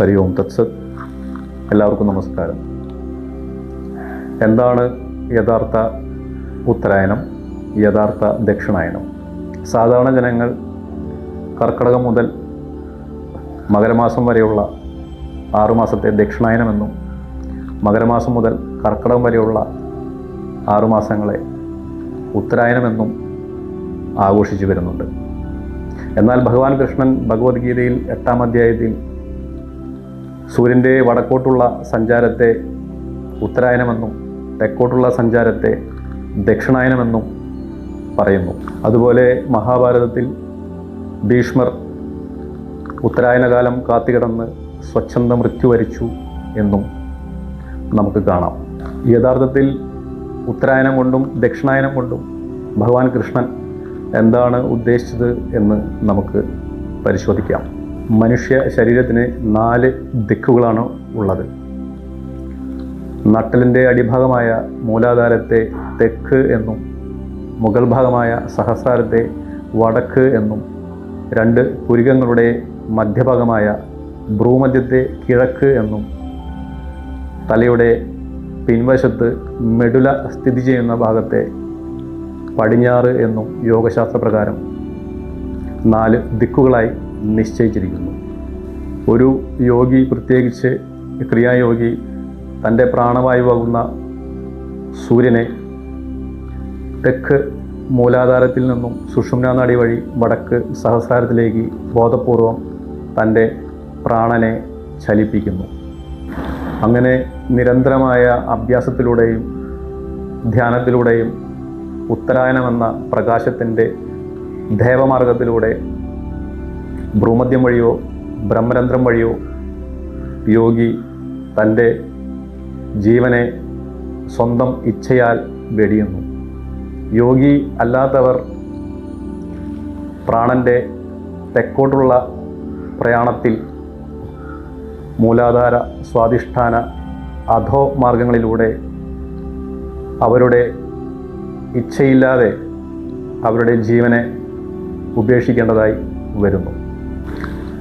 ഹരി ഓം തത്സത്. എല്ലാവർക്കും നമസ്കാരം. എന്താണ് യഥാർത്ഥ ഉത്തരായനം യഥാർത്ഥ ദക്ഷിണായനം? സാധാരണ ജനങ്ങൾ കർക്കിടകം മുതൽ മകരമാസം വരെയുള്ള ആറുമാസത്തെ ദക്ഷിണായനമെന്നും മകരമാസം മുതൽ കർക്കിടകം വരെയുള്ള ആറുമാസങ്ങളെ ഉത്തരായനമെന്നും ആഘോഷിച്ചു വരുന്നുണ്ട്. എന്നാൽ ഭഗവാൻ കൃഷ്ണൻ ഭഗവത്ഗീതയിൽ എട്ടാം അധ്യായത്തിൽ സൂര്യന്റെ വടക്കോട്ടുള്ള സഞ്ചാരത്തെ ഉത്തരായനമെന്നും തെക്കോട്ടുള്ള സഞ്ചാരത്തെ ദക്ഷിണായനമെന്നും പറയുന്നു. അതുപോലെ മഹാഭാരതത്തിൽ ഭീഷ്മർ ഉത്തരായനകാലം കാത്തുകിടന്ന് സ്വച്ഛന്ത മൃത്യു വരിച്ചു എന്നും നമുക്ക് കാണാം. യഥാർത്ഥത്തിൽ ഉത്തരായനം കൊണ്ടും ദക്ഷിണായനം കൊണ്ടും ഭഗവാൻ കൃഷ്ണൻ എന്താണ് ഉദ്ദേശിച്ചത് എന്ന് നമുക്ക് പരിശോധിക്കാം. മനുഷ്യ ശരീരത്തിന് നാല് ദിക്കുകളാണ് ഉള്ളത്. നട്ടലിന്റെ അടിഭാഗമായ മൂലാധാരത്തെ തെക്ക് എന്നും മുകൾ ഭാഗമായ സഹസ്രാരത്തെ വടക്ക് എന്നും രണ്ട് പുരികങ്ങളുടെ മധ്യഭാഗമായ ഭ്രൂമധ്യത്തെ കിഴക്ക് എന്നും തലയുടെ പിൻവശത്ത് മെഡുല സ്ഥിതി ചെയ്യുന്ന ഭാഗത്തെ പടിഞ്ഞാറ് എന്നും യോഗശാസ്ത്രപ്രകാരം നാല് ദിക്കുകളായി നിശ്ചയിച്ചിരിക്കുന്നു. ഒരു യോഗി പ്രത്യേകിച്ച് ക്രിയായോഗി തന്റെ പ്രാണവായുവാകുന്ന സൂര്യനെ തെക്ക് മൂലാധാരത്തിൽ നിന്നും സുഷുമ്നാനാടി വഴി വടക്ക് സഹസ്രാരത്തിലേക്ക് ബോധപൂർവം തന്റെ പ്രാണനെ ചലിപ്പിക്കുന്നു. അങ്ങനെ നിരന്തരമായ അഭ്യാസത്തിലൂടെയും ധ്യാനത്തിലൂടെയും ഉത്തരായനമെന്ന പ്രകാശത്തിന്റെ ദേവമാർഗത്തിലൂടെ ഭ്രൂമദ്യം വഴിയോ ബ്രഹ്മരന്ധ്രം വഴിയോ യോഗി തന്റെ ജീവനെ സ്വന്തം ഇച്ഛയാൽ വെടിയുന്നു. യോഗി അല്ലാത്തവർ പ്രാണന്റെ തെക്കോട്ടുള്ള പ്രയാണത്തിൽ മൂലാധാര സ്വാധിഷ്ഠാന അധോ മാർഗങ്ങളിലൂടെ അവരുടെ ഇച്ഛയില്ലാതെ അവരുടെ ജീവനെ ഉപേക്ഷിക്കേണ്ടതായി വരുന്നു.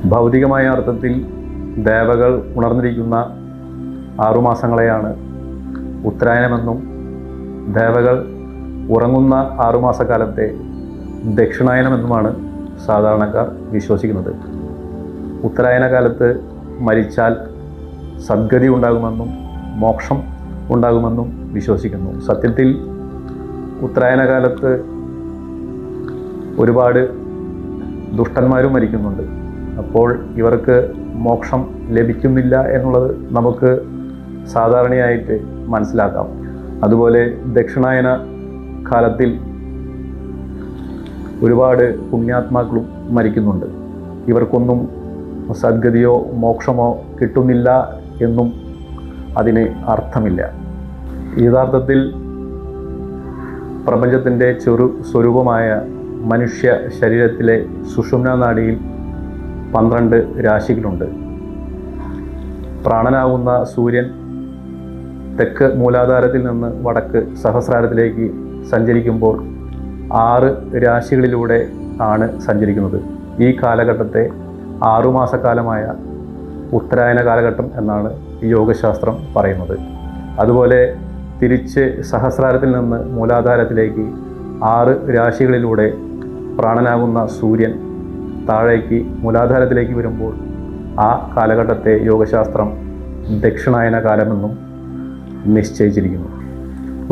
ഭൗതികമായ അർത്ഥത്തിൽ ദേവകൾ ഉണർന്നിരിക്കുന്ന ആറുമാസങ്ങളെയാണ് ഉത്തരായനമെന്നും ദേവകൾ ഉറങ്ങുന്ന ആറുമാസക്കാലത്തെ ദക്ഷിണായനമെന്നുമാണ് സാധാരണക്കാർ വിശ്വസിക്കുന്നത്. ഉത്തരായന കാലത്ത് മരിച്ചാൽ സദ്ഗതി ഉണ്ടാകുമെന്നും മോക്ഷം ഉണ്ടാകുമെന്നും വിശ്വസിക്കുന്നു. സത്യത്തിൽ ഉത്തരായന കാലത്ത് ഒരുപാട് ദുഷ്ടന്മാരും മരിക്കുന്നുണ്ട്. അപ്പോൾ ഇവർക്ക് മോക്ഷം ലഭിക്കുന്നില്ല എന്നുള്ളത് നമുക്ക് സാധാരണയായിട്ട് മനസ്സിലാക്കാം. അതുപോലെ ദക്ഷിണായന കാലത്തിൽ ഒരുപാട് പുണ്യാത്മാക്കളും മരിക്കുന്നുണ്ട്. ഇവർക്കൊന്നും സദ്ഗതിയോ മോക്ഷമോ കിട്ടുന്നില്ല എന്നും അതിന് അർത്ഥമില്ല. യഥാർത്ഥത്തിൽ പ്രപഞ്ചത്തിന്റെ ചെറു സ്വരൂപമായ മനുഷ്യ ശരീരത്തിലെ സുഷുമ്ന നാഡിയിൽ പന്ത്രണ്ട് രാശികളുണ്ട്. പ്രാണനാകുന്ന സൂര്യൻ തെക്ക് മൂലാധാരത്തിൽ നിന്ന് വടക്ക് സഹസ്രാരത്തിലേക്ക് സഞ്ചരിക്കുമ്പോൾ ആറ് രാശികളിലൂടെ ആണ് സഞ്ചരിക്കുന്നത്. ഈ കാലഘട്ടത്തെ ആറുമാസക്കാലമായ ഉത്തരായന കാലഘട്ടം എന്നാണ് യോഗശാസ്ത്രം പറയുന്നത്. അതുപോലെ തിരിച്ച് സഹസ്രാരത്തിൽ നിന്ന് മൂലാധാരത്തിലേക്ക് ആറ് രാശികളിലൂടെ പ്രാണനാകുന്ന സൂര്യൻ താഴേക്ക് മൂലാധാരത്തിലേക്ക് വരുമ്പോൾ ആ കാലഘട്ടത്തെ യോഗശാസ്ത്രം ദക്ഷിണായന കാലമെന്നും നിശ്ചയിച്ചിരിക്കുന്നു.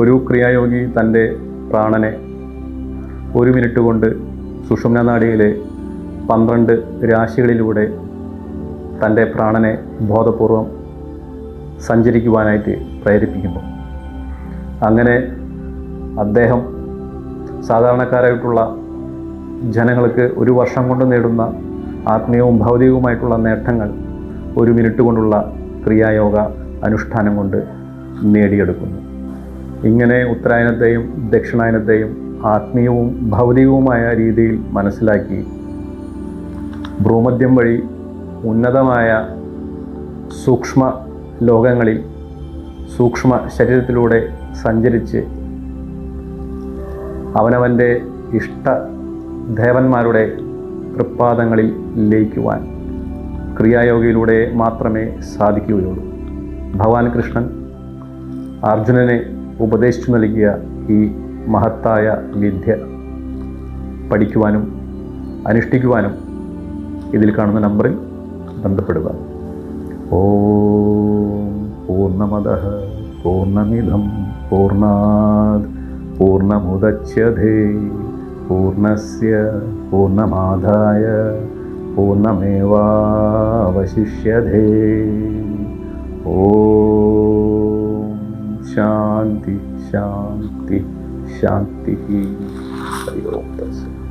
ഒരു ക്രിയായോഗി തന്റെ പ്രാണനെ ഒരു മിനിറ്റ് കൊണ്ട് സുഷുമ്ന നാടിയിലെ പന്ത്രണ്ട് രാശികളിലൂടെ തന്റെ പ്രാണനെ ബോധപൂർവം സഞ്ചരിക്കുവാനായിട്ട് പ്രേരിപ്പിക്കുന്നു. അങ്ങനെ അദ്ദേഹം സാധാരണക്കാരായിട്ടുള്ള ജനങ്ങൾക്ക് ഒരു വർഷം കൊണ്ട് നേടുന്ന ആത്മീയവും ഭൗതികവുമായിട്ടുള്ള നേട്ടങ്ങൾ ഒരു മിനിറ്റ് കൊണ്ടുള്ള ക്രിയായോഗ അനുഷ്ഠാനം കൊണ്ട് നേടിയെടുക്കുന്നു. ഇങ്ങനെ ഉത്തരായനത്തെയും ദക്ഷിണായനത്തെയും ആത്മീയവും ഭൗതികവുമായ രീതിയിൽ മനസ്സിലാക്കി ഭ്രൂമദ്യം വഴി ഉന്നതമായ സൂക്ഷ്മ ലോകങ്ങളിൽ സൂക്ഷ്മ ശരീരത്തിലൂടെ സഞ്ചരിച്ച് അവനവന്റെ ഇഷ്ട ദേവന്മാരുടെ കൃപാദങ്ങളിൽ ലയിക്കുവാൻ ക്രിയായോഗയിലൂടെ മാത്രമേ സാധിക്കുകയുള്ളൂ. ഭഗവാൻ കൃഷ്ണൻ അർജുനനെ ഉപദേശിച്ചു നൽകിയ ഈ മഹത്തായ വിദ്യ പഠിക്കുവാനും അനുഷ്ഠിക്കുവാനും ഇതിൽ കാണുന്ന നമ്പറിൽ ബന്ധപ്പെടുക. ഓ പൂർണമത പൂർണമിതം പൂർണാത് പൂർണമുദച്യതേ पूर्णस्य पूर्णमाधाय पूर्णमेवावशिष्यते। ॐ शान्ति शान्ति शान्तिः। हरि ओं तस्य